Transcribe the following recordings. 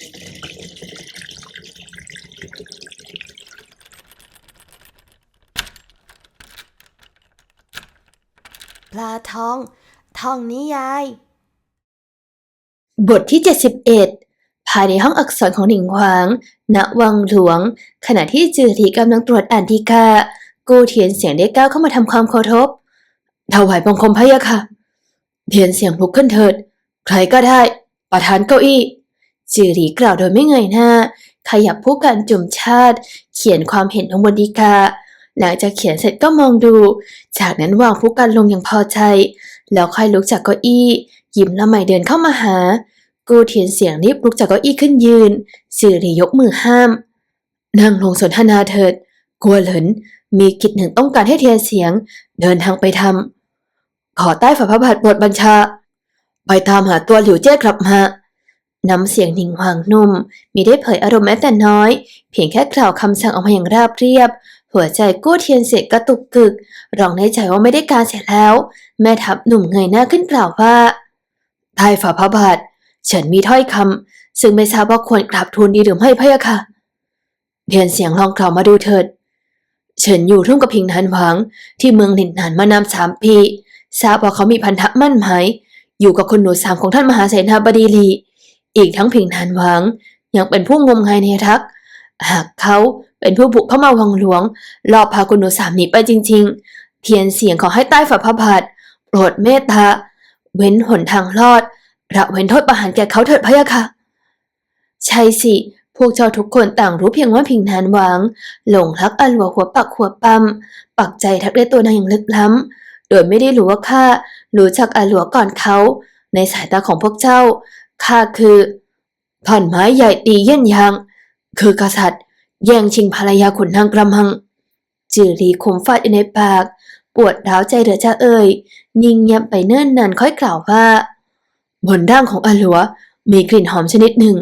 ปลาทอง ทองนิยาย บทที่ 71 ภายในห้องอักษรของหนิงหวาง ณ วังหลวง ขณะที่จือหลีกำลังตรวจอ่านทีกากูเทียนเสียงได้ก้าวเข้ามาทำความเคารพถวายบังคมพระยะค่ะ เทียนเสียงลุกขึ้นเถิด ใครก็ได้ ประธานเก้าอี้ จือหลีกล่าวโดยไม่เงยหน้า ขยับผู้การจุ่มชาติ เขียนความเห็นลงบนดีกา หลังจากเขียนเสร็จก็มองดู จากนั้นวางผู้การลงอย่างพอใจ แล้วค่อยลุกจากเก้าอี้ ยิ้มละไมเดินเข้ามาหา กูเทียนเสียงรีบลุกจากเก้าอี้ขึ้นยืนสื่อหลียกมือห้าม นั่งลงสนทนาเถิด กลัวเหลิน มีกิจหนึ่งต้องการให้เทียนเสียง เดินทางไปทำขอใต้ฝ่าพระบาทบทบัญชา ไปตามหาตัวหลิวเจ้กลับมา น้ำเสียงหนิงหวางนุ่มมีได้เผยอารมณ์แม้แต่น้อย เพียงแค่กล่าวคำสั่งออกมาอย่างราบเรียบ หัวใจกู้เทียนเสียกระตุกกึกร้องในใจว่าไม่ได้การเสร็จแล้ว แม่ทัพหนุ่มเงยหน้าขึ้นกล่าวว่าใต้ฝ่าพระบาทฉันมีถ้อยคำซึ่งไม่ทราบว่าควรกราบทูลดีหรือไม่พะยะค่ะเทียนเสียงลองกล่าวมาดูเถิดฉันอยู่ร่วมกับพิงนันหวัง ที่เมืองหลินหนานมานานสามปีทราบว่าเขามีพันธะมั่นหมายอยู่กับคนหนูสามของท่านมหาเสนาบดีลี อีกทั้งพิงนันหวัง ยังเป็นผู้งมงายในรัก หากเขาเป็นผู้บุกเข้ามาวังหลวงลอบพาคุณหนูสามหนีไปจริง ๆ เทียนเสียงขอให้ใต้ฝ่าพระบาทโปรดเมตตา เว้นหนทางรอดระเว้นโทษประหารแก่เขาเถิดพะยะค่ะ ใช่สิ พวกเจ้าทุกคนต่างรู้เพียงว่าพิงนานหวัง หลงรักอันหัวหัวปักหัวปั๊มปักใจทักได้ตัวนางอย่างลึกล้ำ โดยไม่ได้รู้ว่าข้ารู้จักอาหลัวก่อนเขา ในสายตาของพวกเจ้า ข้าคือท่อนไม้ใหญ่ตีเยี่ยนยาง คือกษัตริย์ แย่งชิงภรรยาขุนนางกระมัง จือรีคมฟาดอยู่ในปาก ปวดร้าวใจเหลือจะเอ่ย นิ่งเงียบไปเนิ่นนานค่อยกล่าวว่า บนร่างของอหลัวมีกลิ่นหอมชนิดหนึ่ง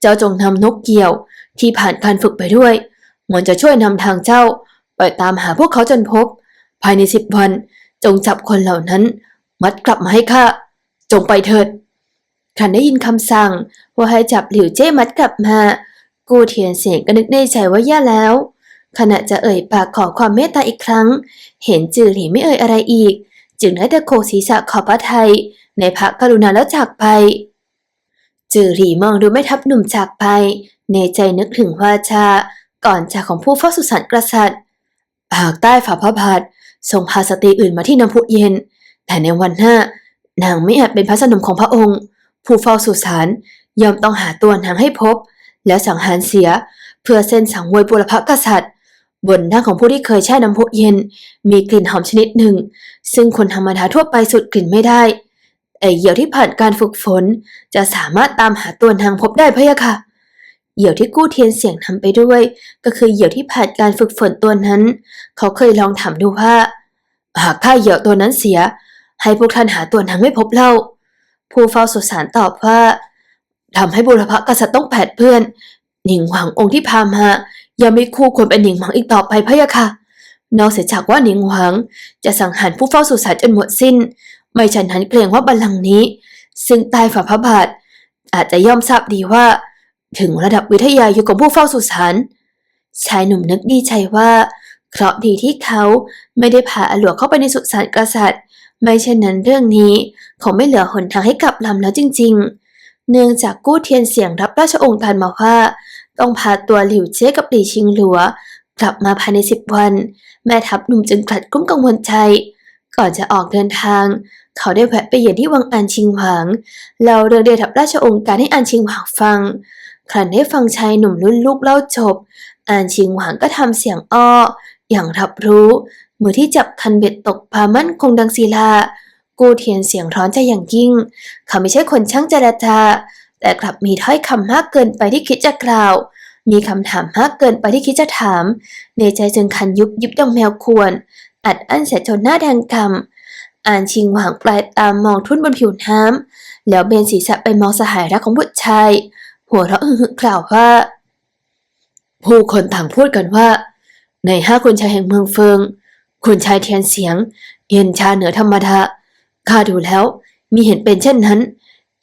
เจ้าจงนำนกเกี่ยว ที่ผ่านการฝึกไปด้วย มันจะช่วยนำทางเจ้า ไปตามหาพวกเขาจนพบ ภายในสิบวัน จงจับคนเหล่านั้น มัดกลับมาให้ข้า จงไปเถิด ขันได้ยินคำสั่งว่าให้จับหลิวเจ้มัดกลับมา กูเทียนเสียงก็นึกในใจว่าแย่แล้ว ขณะจะเอ่ยปากขอความเมตตาอีกครั้ง เห็นจือหลีไม่เอ่ยอะไรอีก จึงได้แต่โคศีรษะขอพระไทย ในพระกรุณาแล้วจากไป จือหลีมองดูแม่ทัพหนุ่มจากไป ในใจนึกถึงวาจาก่อนจากของผู้เฝ้าสุสานกษัตริย์หากใต้ฝ่าพระบาททรงพาสตรีอื่นมาที่น้ำพุเย็น แต่ในวันหน้านางไม่อาจเป็นพระสนมของพระองค์ ผู้เฝ้าสุสานย่อมต้องหาตัวนางให้พบ และสังหารเสียเพื่อเส้นสังเวยบุรพกษัตริย์ บนหน้าของผู้ที่เคยแช่น้ำพุเย็น มีกลิ่นหอมชนิดหนึ่ง ซึ่งคนธรรมดาทั่วไปสูดกลิ่นไม่ได้แต่เหยี่ยวที่ผ่านการฝึกฝน จะสามารถตามหาตัวนางพบได้พะยะค่ะเหยี่ยวที่กู้เทียนเสียงทำไปด้วย ก็คือเหยี่ยวที่ผ่านการฝึกฝนตัวนั้น เขาเคยลองถามดูว่าหากข้าเหยี่ยวตัวนั้นเสีย ให้พวกท่านหาตัวนางไม่พบเล่า ผู้เฝ้าสุสานตอบว่าทำให้บุรพกษัตริย์ต้องแผดเพื่อน หนิงหวังองค์ที่พามายังไม่คู่ควรเป็นหนิงหวังอีกต่อไปพะยะค่ะ นอกเสียจากว่าหนิงหวัง จะสังหารผู้เฝ้าสุสานจนหมดสิ้น ไม่ฉันนั้นเกรงว่าบัลลังก์นี้ ซึ่งใต้ฝ่าพระบาท อาจจะย่อมทราบดีว่า ถึงระดับวิทยาอยู่ของผู้เฝ้าสุสานชายหนุ่มนึกดีใจว่า เคราะห์ดีที่เขาไม่ได้พาอหลวงเข้าไปในสุสานกษัตริย์ ไม่เช่นนั้นเรื่องนี้คงไม่เหลือหนทางให้กลับลำแล้วจริง ๆ เนื่องจากกู้เทียนเสียงรับราชองค์การมาว่า ต้องพาตัวหลิวเจ้กับหลี่ชิงหลัว กลับมาภายในสิบวัน แม่ทัพหนุ่มจึงกลัดกุ้มกังวลใจ ก่อนจะออกเดินทาง เขาได้แวะไปเยือนที่วังอันชิงหวางแล้วเรื่องเดทับราชองค์การให้อันชิงหวางฟังครั้นได้ฟังชายหนุ่มรุ่นลูกเล่าจบอันชิงหวางก็ทำเสียงอ้อ อย่างรับรู้ มือที่จับคันเบ็ดตกปลามั่นคงดังศิลา กูเทียนเสียงร้อนใจอย่างยิ่ง เขาไม่ใช่คนช่างเจรจาแต่กลับมีถ้อยคำมากเกินไปที่คิดจะกล่าว มีคำถามมากเกินไปที่คิดจะถาม ในใจจึงคันยุบยิบดังแมวควร อัดอั้นเสียจนหน้าแดงกำอ่านชิงหวางปลายตามมองทุ่นบนผิวน้ำแล้วเบนศีรษะไปมองสหายรักของบุตรชาย หัวเราะอึกกล่าวว่า ผู้คนต่างพูดกันว่า ในห้าคุณชายแห่งเมืองเฟิง คุณชายเทียนเสียง เย็นชาเหนือธรรมดาข้าดูแล้ว มีเห็นเป็นเช่นนั้น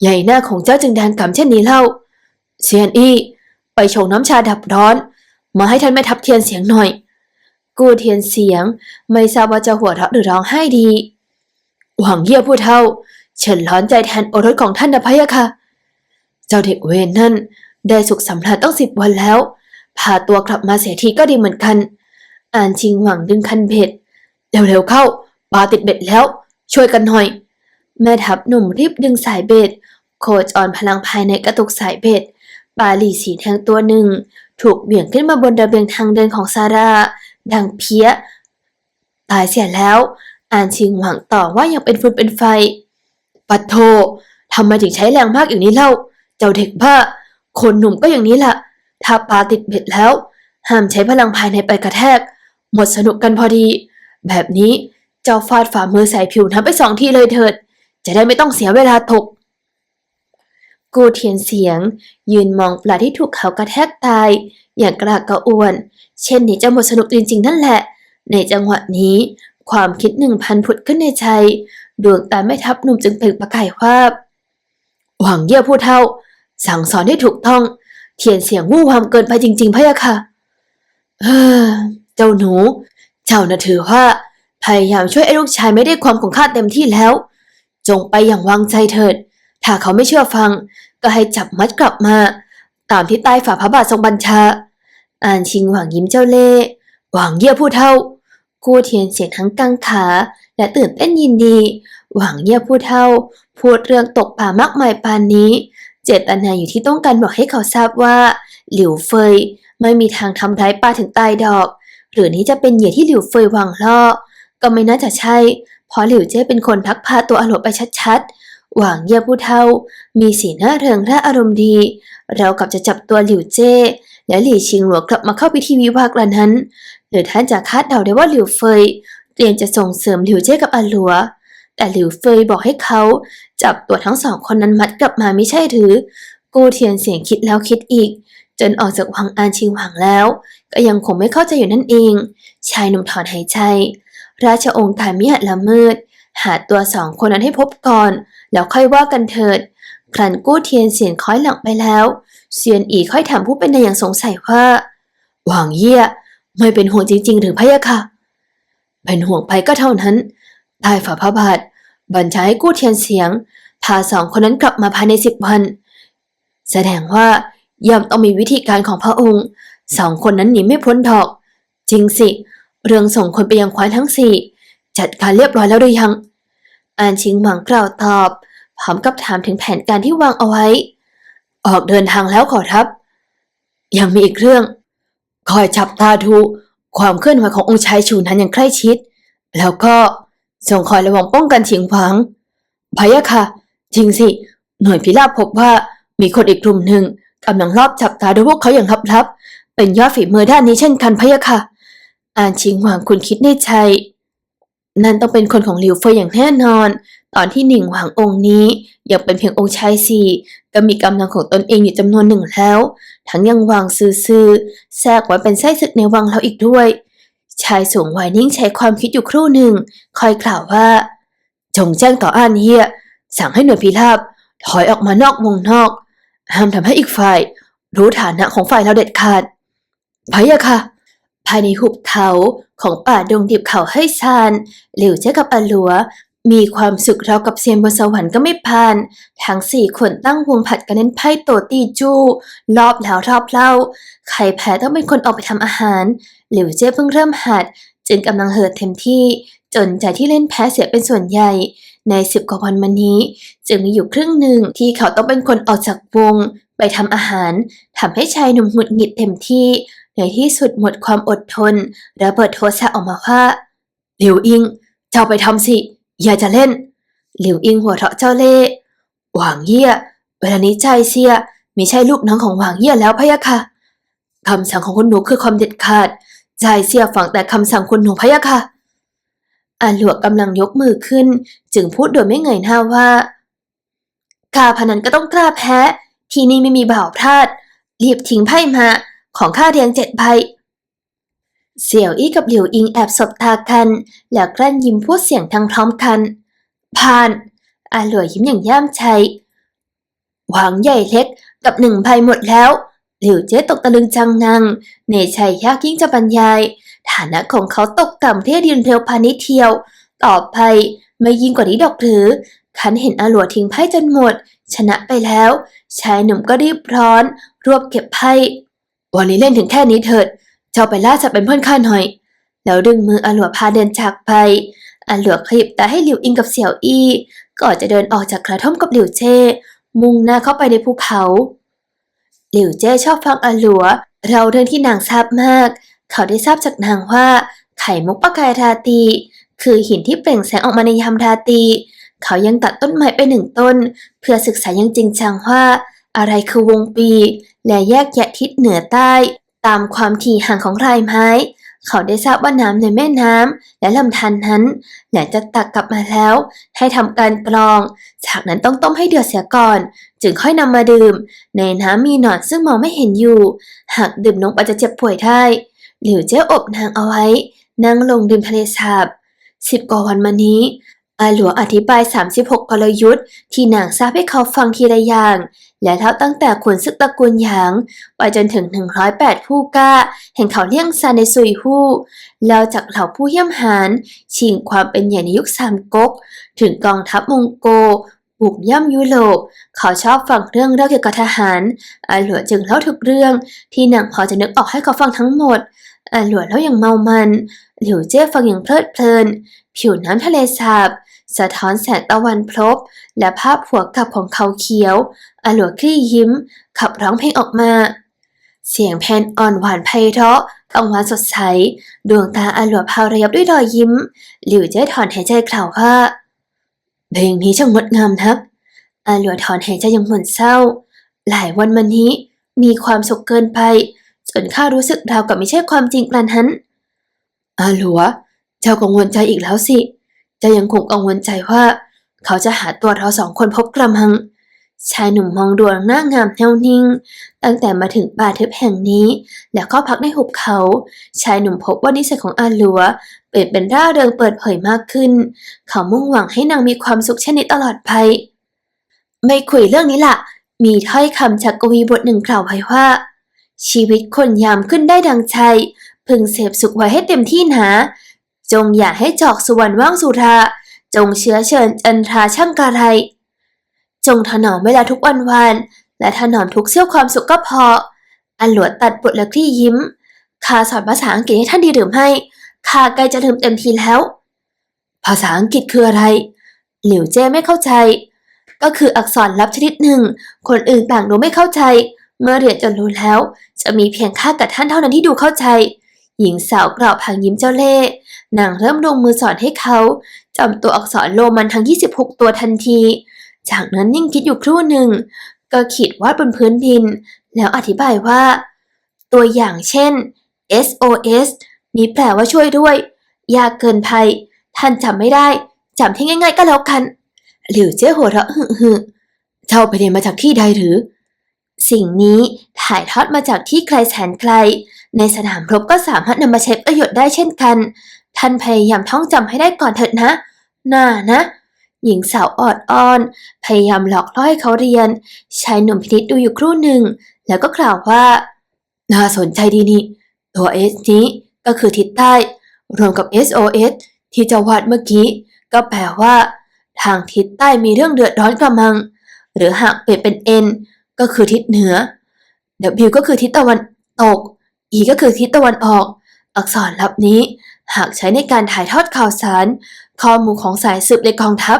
ใหญ่หน้าของเจ้าจึงแดนกำเช่นนี้เล่า เซียนอี้ ไปชงน้ำชาดับร้อน มาให้ท่านแม่ทัพเทียนเสียงหน่อย กูเทียนเสียง ไม่ทราบว่าจะหัวเราะหรือร้องไห้ดี หวังเยี่ยผู้เท่าเฉินร้อนใจแทนโอรสของท่านนะพะยะค่ะ เจ้าเด็กเวนนั่น ได้สุขสำราญต้องสิบวันแล้ว พาตัวกลับมาเสียทีก็ดีเหมือนกัน อ่านชิงหวังดึงคันเบ็ด เร็วๆเข้าปลาติดเบ็ดแล้ว ช่วยกันหน่อย แม่ทัพหนุ่มรีบดึงสายเบ็ด โคจรพลังภายในกระตุกสายเบ็ดปลาหลีสีแทงตัวหนึ่ง ถูกเบี่ยงขึ้นมาบนระเบียงทางเดินของซาร่าดังเพี้ย ตายเสียแล้ว อ่านชิงหวังต่อว่ายังเป็นฟืนเป็นไฟ ปัดโททำไมถึงใช้แรงมากอย่างนี้เล่า เจ้าเด็กบ้า คนหนุ่มก็อย่างนี้ล่ะ ถ้าปลาติดเบ็ดแล้ว ห้ามใช้พลังภายในไปกระแทก หมดสนุกกันพอดี แบบนี้เจ้าฟาดฝ่ามือใส่ผิวน้ำไปสองทีเลยเถิด จะได้ไม่ต้องเสียเวลาถก กูเทียนเสียง ยืนมองปลาที่ถูกเขากระแทกตาย อย่างกระกระอ่วน เช่นนี้จะหมดสนุกจริงๆนั่นแหละ ในจังหวะนี้ ความคิดหนึ่งพันผุดขึ้นในใจดวงตาไม่ทับหนุ่มจึงเปล่งประกายวาบหวังเยี่ยผู้เท่า สั่งสอนให้ถูกต้อง เทียนเสียงวู่วามเกินไปจริงๆพะยะค่ะเฮ้อเจ้าหนู เจ้าน่ะถือว่า พยายามช่วยไอ้ลูกชายไม่ได้ความของข้าเต็มที่แล้ว จงไปอย่างวางใจเถิด ถ้าเขาไม่เชื่อฟัง ก็ให้จับมัดกลับมา ตามที่ใต้ฝ่าพระบาททรงบัญชา อ่านชิงหวังยิ้มเจ้าเล่ห์หวังเยี่ยผู้เท่ากู้เทียนเสียงทั้งกังขา และตื่นเต้นยินดี หวังเยี่ยผู้เท่า พูดเรื่องตกป่ามากมายปานนี้ เจตนาอยู่ที่ต้องการบอกให้เขาทราบว่า หลิวเฟยไม่มีทางทำร้ายป้าถึงตายดอก หรือนี้จะเป็นเหยื่อที่หลิวเฟยหวังล่อ ก็ไม่น่าจะใช่ เพราะหลิวเจ้เป็นคนทักพาตัวอารมณ์ไปชัดๆ หวังเย่ยผู้เท่า มีสีหน้าเริงร่าอารมณ์ดี เรากับจะจับตัวหลิวเจ้และหลี่ชิงหลัวกลับมาเข้าพิธีวิวาห์กระนั้น หรือท่านจะคาดเดาได้ว่าหลิวเฟยเตรียมจะส่งเสริมหลิวเจ้กับอาหลัว แต่หลิวเฟยบอกให้เขา จับตัวทั้งสองคนนั้นมัดกลับมาไม่ใช่หรือ กูเทียนเสียงคิดแล้วคิดอีก จนออกจากวังอานชิงหวังแล้ว ก็ยังคงไม่เข้าใจอยู่นั่นเอง ชายหนุ่มถอนหายใจ ราชองค์การมิอาจละเมิด หาตัวสองคนนั้นให้พบก่อน แล้วค่อยว่ากันเถิด ครั้นกู้เทียนเสียงคล้อยหลังไปแล้วเซียนอีค่อยถามผู้เป็นนายอย่างสงสัยว่าหวังเยี่ยไม่เป็นห่วงจริงๆ หรือพะยะค่ะ เป็นห่วงไปก็เท่านั้นใต้ฝ่าพระบาทบัญชาให้กู้เทียนเสียง พาสองคนนั้นกลับมาภายในสิบวัน แสดงว่า ย่อมต้องมีวิธีการของพระองค์ สองคนนั้นหนีไม่พ้นดอก จริงสิ เรื่องส่งคนไปยังควานทั้งสี่ จัดการเรียบร้อยแล้วหรือยัง อานชิงหวังกล่าวตอบ พร้อมกับถามถึงแผนการที่วางเอาไว้ ออกเดินทางแล้วขอรับ ยังมีอีกเรื่อง คอยจับตาดูความเคลื่อนไหวขององค์ชายชูนั้นอย่างใกล้ชิด แล้วก็ส่งคอยระวังป้องกันเฉียงผวังพะยะค่ะ จริงสิ หน่วยพิราบพบว่ามีคนอีกกลุ่มหนึ่ง กำลังรอบจับตาดูพวกเขาอย่างลับๆ เป็นยอดฝีมือด้านนี้เช่นกันพะยะค่ะ อ่านชิงหวางคุณคิดในใจนั่นต้องเป็นคนของหลิวเฟยอย่างแน่นอน ตอนที่หนิงหวางองค์นี้ยังเป็นเพียงองค์ชายสี่ก็มีกำลังของตนเองอยู่จำนวนหนึ่งแล้ว ทั้งยังวางซื่อๆแทรกไว้เป็นไส้ศึกในวังเราอีกด้วย ชายสูงวัยนิ่งใช้ความคิดอยู่ครู่หนึ่ง คอยกล่าวว่า จงแจ้งต่ออ้านเฮียสั่งให้หน่วยพิราบถอยออกมานอกวงนอก ห้ามทำให้อีกฝ่าย รู้ฐานะของฝ่ายเราเด็ดขาดพะยะค่ะ ภายในหุบเขาของป่าดงดิบเขาให้ซานหลิวเจ้ากับอลัว มีความสุขราวกับเซียนบนสวรรค์ก็ไม่พาน ทั้งสี่คนตั้งวงผัดกันเล่นไพ่โตตีจู้รอบแล้วรอบเล่า ใครแพ้ต้องเป็นคนออกไปทำอาหาร หลิวเจ้เพิ่งเริ่มหัด จึงกำลังเหิดเต็มที่ จนใจที่เล่นแพ้เสียเป็นส่วนใหญ่ ในสิบกว่าวันมานี้ จึงมีอยู่ครึ่งหนึ่งที่เขาต้องเป็นคนออกจากวง ไปทำอาหารทำให้ชายหนุ่มหงุดหงิดเต็มที่ ในที่สุดหมดความอดทนระเบิดโทสะออกมาว่าหลิวอิง เจ้าไปทำสิ อย่าจะเล่น หลิวอิงหัวเราะเจ้าเล่หวางเยี่ยเวลานี้ใจเสียมิใช่ลูกน้องของหวางเยี่ยแล้วพะยะค่ะคำสั่งของคุณหนูคือความเด็ดขาดใจเสียฟังแต่คำสั่งคุณหนูพะยะค่ะ อาหลวกกำลังยกมือขึ้น จึงพูดโดยไม่เงยหน้าว่ากล้าพนันก็ต้องกล้าแพ้ ที่นี่ไม่มีบ่าวพลาด รีบทิ้งไพ่มาของข้าเรียงเจ็ดใบเสี่ยวอี้กับหลิวอิงแอบสบตากัน แล้วกลั้นยิ้มพูดเสียงทั้งพร้อมกัน ผ่าน อาหลวยยิ้มอย่างย่ามใจ หวังใหญ่เล็กกับหนึ่งใบหมดแล้ว หลิวเจ๊ตกตะลึงจังนัง เนชัยยากยิ่งจะบรรยาย ฐานะของเขาตกต่ำเทียดินเร็วพานิเทียว ต่อไปไม่ยิ่งกว่านี้ดอกหรือ ขันเห็นอาหลัวทิ้งไพ่จนหมด ชนะไปแล้ว ชายหนุ่มก็รีบร้อน รวบเก็บไพ่ วันนี้เล่นถึงแค่นี้เถิด เจ้าไปล่าสัตว์เป็นเพื่อนข้าหน่อย แล้วดึงมืออาหลัวพาเดินจากไปอาหลัวขยิบตาให้หลิวอิงกับเสี่ยวอี้ก่อนจะเดินออกจากกระท่อมกับหลิวเจ้มุ่งหน้าเข้าไปในภูเขา หลิวเจ้ชอบฟังอาหลัว เราเรื่องที่นางทราบมาก เขาได้ทราบจากนางว่า ไข่มุกปะกายราตี คือหินที่เปล่งแสงออกมาในยามราตี เขายังตัดต้นไม้ไปหนึ่งต้น เพื่อศึกษาอยังจริงจังว่า อะไรคือวงปี และแยกแยะทิศเหนือใต้ ตามความถี่ห่างของรายไม้ เขาได้ทราบว่าน้ำในแม่น้ำและลำธารนนั้นหลังจากตักกลับมาแล้ว ให้ทำการกรอง จากนั้นต้องต้มให้เดือดเสียก่อน จึงค่อยนำมาดื่ม ในน้ำมีหนอนซึ่งมองไม่เห็นอยู่ หากดื่มลงไปจะเจ็บป่วยได้หลิวเจ้าอบนางเอาไว้ นั่งลงริมทะเลสาบสิบกว่าวันมานี้อาหลัวอธิบาย 36กลยุทธ์ที่นางทราบให้เขาฟังทีละอย่าง และเล่าตั้งแต่ขุนศึกตระกูลหยาง ไปจนถึง 108 ผู้กล้า แห่งเขาเลี่ยงซานในซุยฮู่แล้วจากเหล่าผู้เยี่ยมหารชิงความเป็นใหญ่ในยุคสามก๊ก ถึงกองทัพมองโก บุกย่ำยุโรป เขาชอบฟังเรื่องเล่าเกี่ยวกับทหารอาหลัวจึงเล่าทุกเรื่อง ที่นางพอจะนึกออกให้เขาฟังทั้งหมดอาหลัวเล่าอย่างเมามัน หลิวเจ้ฟังอย่างเพลิดเพลิน ผิวน้ำทะเลสาบ สะท้อนแสงตะวันพลบ และภาพหัวกับของเขาเขียวอาหลัวคลี่ยิ้ม ขับร้องเพลงออกมา เสียงแพนอ่อนหวานไพเราะกังวานสดใส ดวงตาอาหลัวพาวระยับด้วยรอยยิ้ม หลิวเจ้ถอนหายใจกล่าวว่า เพลงนี้ช่างงดงามนัก อาหลัวถอนหายใจอย่างหม่นเศร้า หลายวันมานี้มีความสุขเกินไป จนข้ารู้สึกราวกับไม่ใช่ความจริงกระนั้นอาหลัว เจ้ากังวลใจอีกแล้วสิเจ้ายังคงกังวลใจว่า เขาจะหาตัวเราสองคนพบกระมัง ชายหนุ่มมองดวงหน้างามแน่วนิ่ง ตั้งแต่มาถึงป่าทึบแห่งนี้ แล้วก็พักในหุบเขา ชายหนุ่มพบว่านิสัยของอาหลัว เปลี่ยนเป็นร่าเริงเปิดเผยมากขึ้น เขามุ่งหวังให้นางมีความสุขเช่นนี้ตลอดไป ไม่คุยเรื่องนี้ละมีถ้อยคำจากกวีบทหนึ่งกล่าวไว้ว่า ชีวิตคนยามขึ้นได้ดังใจ พึงเสพสุขไว้ให้เต็มที่หนาจงอย่าให้จอกสุวรรณว่างสุรา จงเชื้อเชิญจันทราช่างกะไร จงถนอมเวลาทุกวันวานและถนอมทุกเสี้ยวความสุขก็พอ อันหลวดตัดบทและคลี่ยิ้มข้าสอนภาษาอังกฤษให้ท่านดีหรือไม่ ข้าใกล้จะลืมเต็มทีแล้ว ภาษาอังกฤษคืออะไร หลิวเจ้ไม่เข้าใจ ก็คืออักษรลับชนิดหนึ่ง คนอื่นต่างรู้ไม่เข้าใจ เมื่อเรียนจนรู้แล้ว จะมีเพียงข้ากับท่านเท่านั้นที่ดูเข้าใจ หญิงสาวกล่าวพางยิ้มเจ้าเล่ห์นางเริ่มลงมือสอนให้เขาจำตัวอักษรโรมันทั้ง 26 ตัวทันที จากนั้นนิ่งคิดอยู่ครู่หนึ่ง ก็ขีดวาดบนพื้นดิน แล้วอธิบายว่า ตัวอย่างเช่น SOS นี้แปลว่าช่วยด้วย ยากเกินภัย ท่านจำไม่ได้จำที่ง่าย ๆ ก็แล้วกัน หลิวเจ้หัวเราะหึหึเจ้าไปเรียนมาจากที่ใดหรือ สิ่งนี้ถ่ายทอดมาจากที่ไกลแสนไกล ในสนามรบก็สามารถนำมาใช้ประโยชน์ได้เช่นกัน ท่านพยายามท่องจำให้ได้ก่อนเถิดนะ น่านะ หญิงสาวออดอ้อน พยายามหลอกล่อให้เขาเรียน ชายหนุ่มพินิจดูอยู่ครู่หนึ่ง แล้วก็กล่าวว่า น่าสนใจดีนี่ ตัว S นี้ ก็คือทิศใต้ รวมกับ SOS ที่เจะวาดเมื่อกี้ ก็แปลว่า ทางทิศใต้มีเรื่องเดือดร้อนกระมัง หรือหากเปลี่ยนเป็น N ก็คือทิศเหนือ W ก็คือทิศตะวันตก E ก็คือทิศตะวันออก อักษรลับนี้ หากใช้ในการถ่ายทอดข่าวสาร ข้อมูลของสายสืบในกองทัพ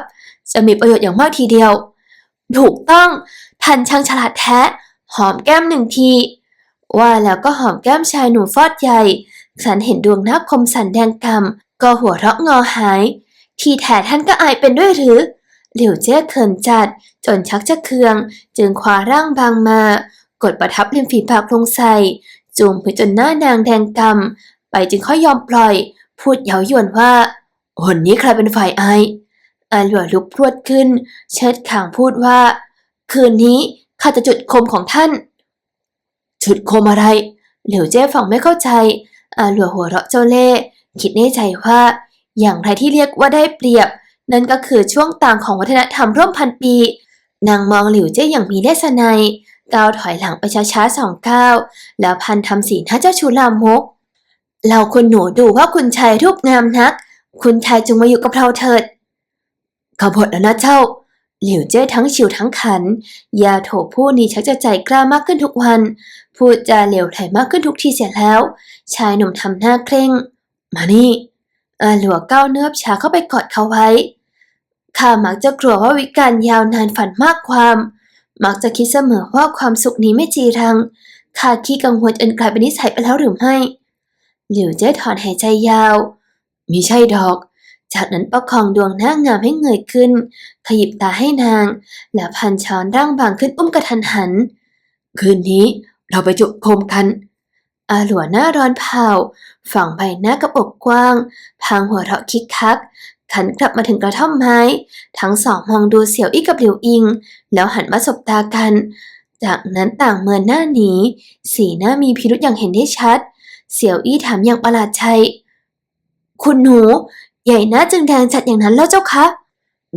จะมีประโยชน์อย่างมากทีเดียว ถูกต้องทันช่างฉลาดแท้ หอมแก้มหนึ่งทีว่าแล้วก็หอมแก้มชายหนุ่มฟอดใหญ่ ฉันเห็นดวงหน้าคมสันแดงกำก็หัวเราะงอหาย ที่แท้ท่านก็อายเป็นด้วยหรือหลิวเจ้เขินจัด จนชักจะเคือง จึงคว้าร่างบางมา กดประทับริมฝีปากลงใส่จูงไปจนหน้านางแดงกำไปจึงค่อยยอมปล่อย พูดเย้ายวนว่าวันนี้ใครเป็นฝ่ายอายอาหลัวลุกพรวดขึ้น เชิดขางพูดว่า คืนนี้ข้าจะจุดคมของท่าน จุดคมอะไร เหลียวเจ้ฟังไม่เข้าใจ อาหลัวหัวเราะเจ้าเล่ คิดในใจว่า อย่างไรที่เรียกว่าได้เปรียบ นั่นก็คือช่วงต่างของวัฒนธรรมร่วมพันปี นางมองหลิวเจ้อย่างมีเลสนัยก้าวถอยหลังไปช้าๆสองก้าวแล้วพันทำสีหน้าเจ้าชูลามกเราคุณหนูดูว่าคุณชายรูปงามนัก คุณชายจงมาอยู่กับเราเถิดขบฏแล้วนะเจ้า หลิวเจ้ทั้งฉิวทั้งขัน ยาโถผู้นี้ชักจะใจกล้ามากขึ้นทุกวัน พูดจาเหลวไหลมากขึ้นทุกทีเสียแล้ว ชายหนุ่มทำหน้าเคร่ง มานี่อาหลัวก้าวเนิบช้าเข้าไปกอดเขาไว้ ข้ามักจะกลัวว่าวิการยาวนานฝันมากความ มักจะคิดเสมอว่าความสุขนี้ไม่จีรัง ข้าขี้กังวลจนกลายเป็นนิสัยไปแล้วหรือไม่ หลิวเจ้ถอนหายใจยาว มีใช่ดอก จากนั้นประคองดวงหน้างามให้เงยขึ้น ขยิบตาให้นาง แล้วพันช้อนร่างบางขึ้นอุ้มกระทันหัน คืนนี้ เราไปจุโคมกัน อาหลัวหน้าร้อนเผาฝั่งใบหน้ากับอกกว้าง พางหัวเราะคิกคัก ขันกลับมาถึงกระท่อมไม้ ทั้งสองมองดูเสี่ยวอี้กับหลิวอิง แล้วหันมาสบตากัน จากนั้นต่างเมินหน้าหนี สีหน้ามีพิรุษอย่างเห็นได้ชัด เสี่ยวอี้ถามอย่างประหลาดใจ คุณหนู ใหญ่หน้าจึงแดงจัดอย่างนั้นแล้วเจ้าคะ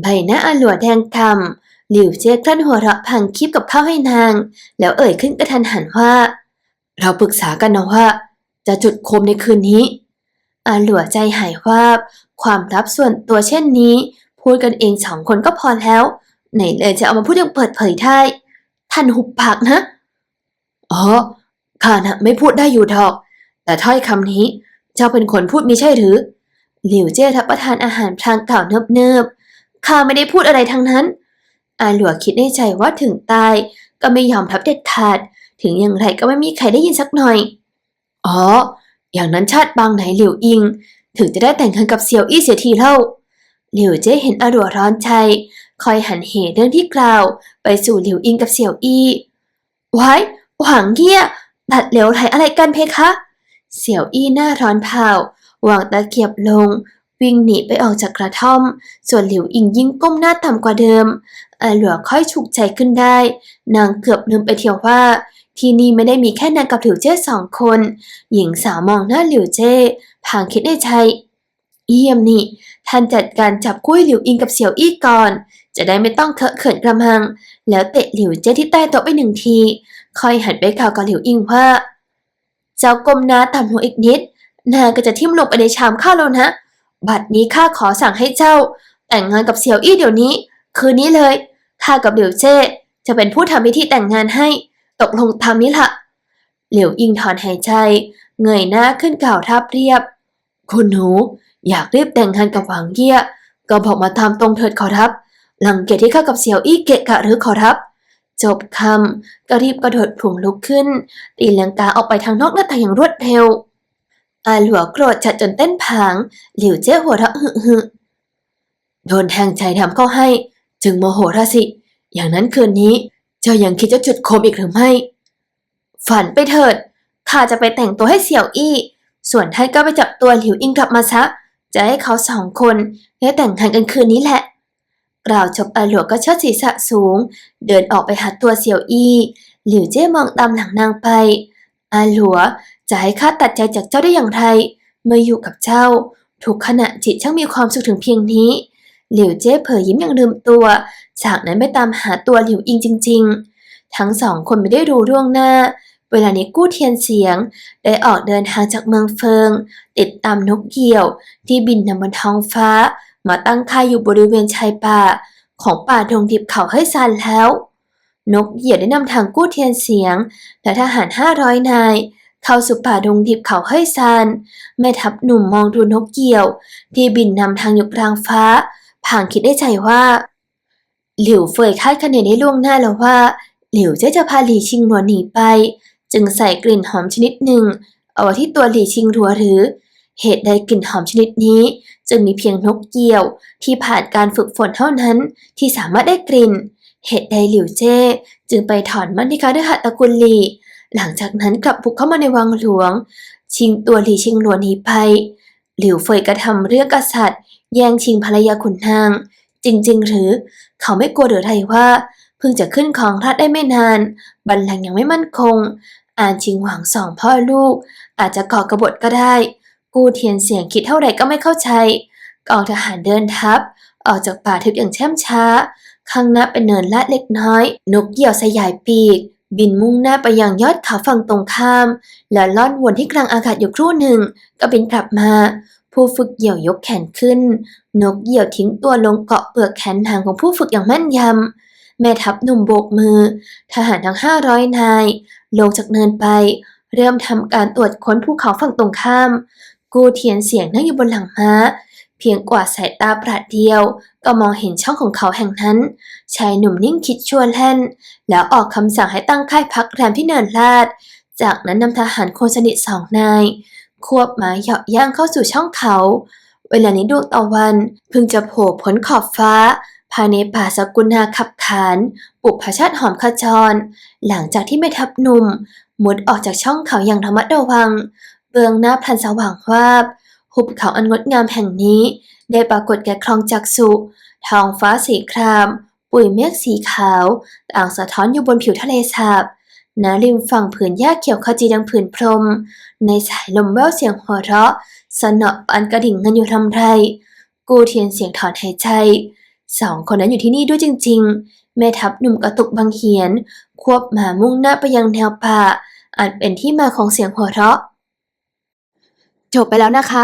ใบหน้าอาหลัวแดงกำ หลิวเจ๊กลั้นหัวเราะพังคีบกับข้าวให้นาง แล้วเอ่ยขึ้นกระทันหันว่า เราปรึกษากันนะว่า จะจุดโคมในคืนนี้อาหลัวใจหายวาบ ความลับส่วนตัวเช่นนี้ พูดกันเองสองคนก็พอแล้ว ไหนเลยจะเอามาพูดอย่างเปิดเผยได้ ท่านหุบปากนะ อ๋อ ข้านะไม่พูดได้อยู่ดอก แต่ถ้อยคำนี้ เจ้าเป็นคนพูดมิใช่หรือ หลิวเจ้ทับประทานอาหารพลางกล่าวเนิบๆ ข้าไม่ได้พูดอะไรทั้งนั้น อาหลัวคิดในใจว่าถึงตาย ก็ไม่ยอมรับเด็ดขาด ถึงอย่างไรก็ไม่มีใครได้ยินสักหน่อย อ๋อ อย่างนั้นชาติบางไหนหลิวอิง ถึงจะได้แต่งงานกับเซียวอี้เสียทีเล่าหลิวเจ้เห็นอาหลัวร้อนใจ คอยหันเหเรื่องที่กล่าว ไปสู่หลิวอิงกับเสี่ยวอี้ไว้หวังเกี้ยตัดเหลวไหลอะไรกันเพคะ เสี่ยวอี้หน้าร้อนเผาวางตะเกียบลง วิ่งหนีไปออกจากกระท่อม ส่วนหลิวอิงยิ่งก้มหน้าต่ำกว่าเดิม อาหลัวค่อยฉุกใจขึ้นได้ นางเกือบลืมไปเที่ยวว่า ที่นี่ไม่ได้มีแค่นางกับหลิวเจ้สองคน หญิงสาวมองหน้าหลิวเจ้พางคิดในใจเยี่ยมนี่ ท่านจัดการจับกุ้ยหลิวอิงกับเสี่ยวอี้ก่อน จะได้ไม่ต้องเคอะเขินกระมัง แล้วเตะหลิวเจ้ที่ใต้โต๊ะไปหนึ่งทีค่อยหันไปกล่าวกับหลิวอิงว่า เจ้าก้มหน้าต่ำลงอีกนิดนางก็จะทิ่มลงไปในชามข้าแล้วนะ บัดนี้ข้าขอสั่งให้เจ้า แต่งงานกับเสี่ยวอี้เดี๋ยวนี้ คืนนี้เลย ข้ากับเหลิวเจ้จะเป็นผู้ทำพิธีแต่งงานให้ ตกลงตามนี้ละเหลิวอิงถอนหายใจ เงยหน้าขึ้นกล่าวทับเรียบ คุณหนูอยากรีบแต่งงานกับหวังเยี่ยก็บอกมาตามตรงเถิดขอรับ หลังเกียจที่ข้ากับเสี่ยวอี้เกะกะหรือขอรับ จบคำก็รีบกระโดดผุ่งลุกขึ้น ตีลังกาออกไปทางนอกหน้าต่างอย่างรวดเร็วอาหลัวโกรธจัดจนเต้นผางหลิวเจ้หัวเราะหึหึโดนแทงใจทำเข้าให้ จึงโมโหราสิ อย่างนั้นคืนนี้เจ้ายังคิดจะจุดโคมอีกหรือไม่ ฝันไปเถิดข้าจะไปแต่งตัวให้เสี่ยวอี้ ส่วนท่านก็ไปจับตัวหลิวอิงกลับมาซะ จะให้เขาสองคนได้แต่งงานกันคืนนี้แหละ กล่าวจบอาหลวก็เชิดศีรษะสูง เดินออกไปหาตัวเสี่ยวอี้หลิวเจ้มองตามหลังนางไป อาหลัวจะให้ข้าตัดใจจากเจ้าได้อย่างไร เมื่ออยู่กับเจ้า ทุกขณะจิตช่างมีความสุขถึงเพียงนี้ หลิวเจ้เผยยิ้มอย่างลืมตัว จากนั้นไปตามหาตัวหลิวอิงจริง ๆ ทั้งสองคนไม่ได้รู้ล่วงหน้า เวลานี้กู้เทียนเสียง ได้ออกเดินทางจากเมืองเฟิง ติดตามนกเหยี่ยว ที่บินนำบนท้องฟ้า มาตั้งค่ายอยู่บริเวณชายป่า ของป่าดงดิบเขาให้ซานแล้ว นกเหยี่ยวได้นำทางกู้เทียนเสียง และทหารห้าร้อยนายเข้าสู่ป่าดงดิบเขาให้ซานแม่ทัพหนุ่มมองดูนกเหยี่ยว ที่บินนำทางอยู่กลางฟ้า ผางคิดได้ใจว่า หลิวเฟยคาดคะเนได้ล่วงหน้าแล้วว่า หลิวเจะจะพาหลี่ชิงหัวหนีไป จึงใส่กลิ่นหอมชนิดหนึ่ง เอาไว้ที่ตัวหลี่ชิงหลัวหรือ เหตุใดกลิ่นหอมชนิดนี้ จึงมีเพียงนกเหยี่ยวที่ผ่านการฝึกฝนเท่านั้นที่สามารถได้กลิ่น เหตุใดหลิวเจ้จึงไปถอนมันที่คาด้วยหัตตะกุลหลี่หลังจากนั้นกลับบุกเข้ามาในวังหลวง ชิงตัวหลี่ชิงหลัวหนีไป หลิวเฟยกระทำเรื่องกษัตริย์ แย่งชิงภรรยาขุนนาง จริง ๆ หรือ เขาไม่กลัวหรือไรว่าเพิ่งจะขึ้นของราชได้ไม่นาน บัลลังก์ยังไม่มั่นคง อ่านชิงหวังสองพ่อลูก อาจจะก่อกบฏก็ได้ กูเทียนเสียงคิดเท่าไหร่ก็ไม่เข้าใจกองทหารเดินทัพ ออกจากป่าทึบอย่างแช่มช้า ข้างหน้าเป็นเนินลาดเล็กน้อย นกเหยี่ยวสยายปีก บินมุ่งหน้าไปยังยอดเขาฝั่งตรงข้าม แล้วล่อนวนที่กลางอากาศอยู่ครู่หนึ่ง ก็บินกลับมา ผู้ฝึกเหยี่ยวยกแขนขึ้น นกเหยี่ยวทิ้งตัวลงเกาะเปลือกแขนหางของผู้ฝึกอย่างแม่นยำ แม่ทัพหนุ่มโบกมือ ทหารทั้งห้าร้อยนาย ลงจากเนินไป เริ่มทำการตรวจค้นภูเขาฝั่งตรงข้าม กูเทียนเสียงนั่งอยู่บนหลังม้า พียงกว่าสายตาปราดเดียว ก็มองเห็นช่องของเขาแห่งนั้น ชายหนุ่มนิ่งคิดชวนแล่น แล้วออกคำสั่งให้ตั้งค่ายพักแรมที่เนินลาด จากนั้นนำทหารคนสนิทสองนาย ควบม้าเหยาะย่างเข้าสู่ช่องเขา เวลานี้ดวงตะวันเพิ่งจะโผล่พ้นขอบฟ้า ภายในป่าสกุลนาขับขาน ปุบพชาติหอมขจร หลังจากที่แม่ทัพหนุ่มมุดออกจากช่องเขาอย่างระมัดระวัง เบื้องหน้าพลันสว่างวาบ หุบเขาอันงดงามแห่งนี้ ได้ปรากฏแก่คลองจักสุท้องฟ้าสีคราม ปุ๋ยเมฆสีขาวต่างสะท้อนอยู่บนผิวทะเลสาบณริมฝั่งผืนหญ้าเขียวขจีดังผืนพรม ในสายลมแว่วเสียงหัวเราะ สนอปานกระดิ่งเงินอยู่ทำไร กูเทียนเสียงถอนหายใจ สองคนนั้นอยู่ที่นี่ด้วยจริง ๆ แม่ทัพหนุ่มกระตุกบังเหียน ควบหมามุ่งหน้าไปยังแนวป่าอาจเป็นที่มาของเสียงหัวเราะ จบไปแล้วนะคะ